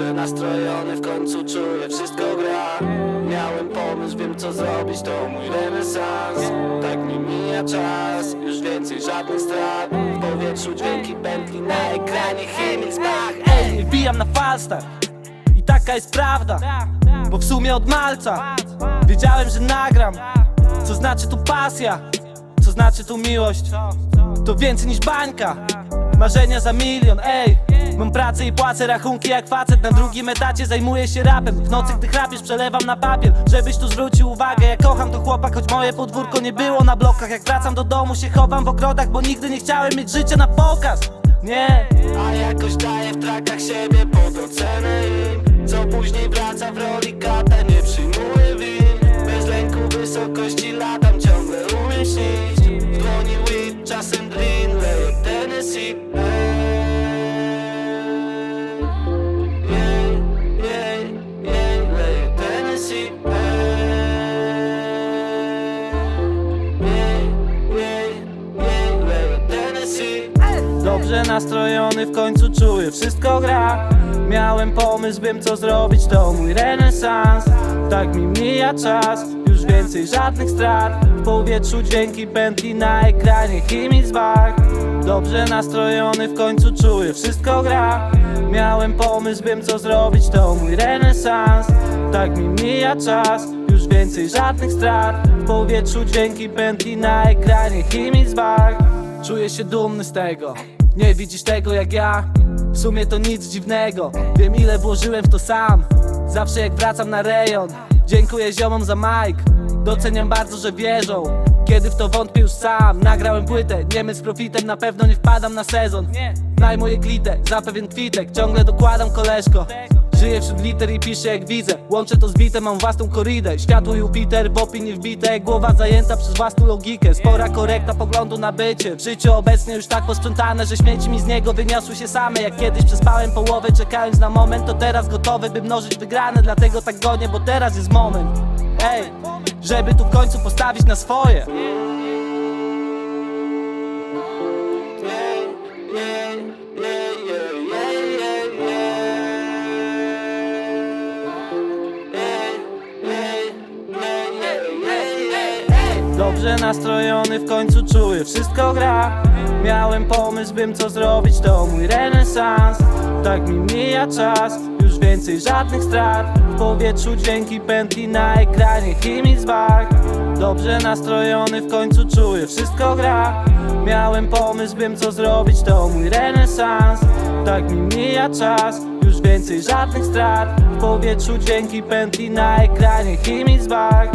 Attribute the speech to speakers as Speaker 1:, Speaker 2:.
Speaker 1: Dobrze nastrojony, w końcu czuję, wszystko gra. Miałem pomysł, wiem co zrobić, to mój renesans. Tak mi mija czas, już więcej żadnych strat. W powietrzu dźwięki pętli, na ekranie chemik spach
Speaker 2: Ej, nie wbijam na falstart I taka jest prawda Bo w sumie od malca Wiedziałem, że nagram. Co znaczy tu pasja Co znaczy tu miłość? To więcej niż bańka Marzenia za milion, ej. Mam pracę i płacę rachunki jak facet. Na drugim etacie zajmuję się rapem. W nocy gdy chrapiesz przelewam na papier. Żebyś tu zwrócił uwagę Jak kocham to chłopak, choć moje podwórko nie było na blokach. Jak wracam do domu się chowam w ogrodach Bo nigdy nie chciałem mieć życia na pokaz. Nie,
Speaker 1: A jakoś daję w trakach siebie pod ocenę. Co później wraca w roli
Speaker 2: Dobrze nastrojony, w końcu czuję, wszystko gra. Miałem pomysł, wiem co zrobić, to mój renesans. Tak mi mija czas, już więcej żadnych strat. W powietrzu dźwięki pętli na ekranie, chemik bach Dobrze nastrojony, w końcu czuję, wszystko gra. Miałem pomysł, wiem co zrobić, to mój renesans. Tak mi mija czas, już więcej żadnych strat. W powietrzu dźwięki pętli na ekranie, chemik bach Czuję się dumny z tego. Nie widzisz tego jak ja? W sumie to nic dziwnego. Wiem ile włożyłem w to sam. Zawsze jak wracam na rejon. Dziękuję ziomom za Mike. Doceniam bardzo, że wierzą. Kiedy w to wątpię już sam. Nagrałem płytę, Niemiec z profitem Na pewno nie wpadam na sezon. Najmuję klitę, za pewien kwitek. Ciągle dokładam koleżko Żyję wśród liter i piszę jak widzę. Łączę to z bitem, mam własną koridę Światło Jupiter, w opinii wbite. Głowa zajęta przez własną logikę. Spora korekta poglądu na bycie. W życiu obecnie już tak posprzątane Że śmieci mi z niego wyniosły się same. Jak kiedyś przespałem połowę czekając na moment To teraz gotowy by mnożyć wygrane. Dlatego tak gonię, bo teraz jest moment. Ej, żeby tu w końcu postawić na swoje Dobrze nastrojony, w końcu czuję, wszystko gra. Miałem pomysł, wiem co zrobić, to mój renesans. Tak mi mija czas, już więcej żadnych strat. W powietrzu dźwięki pętli na ekranie, chemik bach Dobrze nastrojony, w końcu czuję, wszystko gra. Miałem pomysł, wiem co zrobić, to mój renesans. Tak mi mija czas, już więcej żadnych strat. W powietrzu dźwięki pętli na ekranie, chemik bach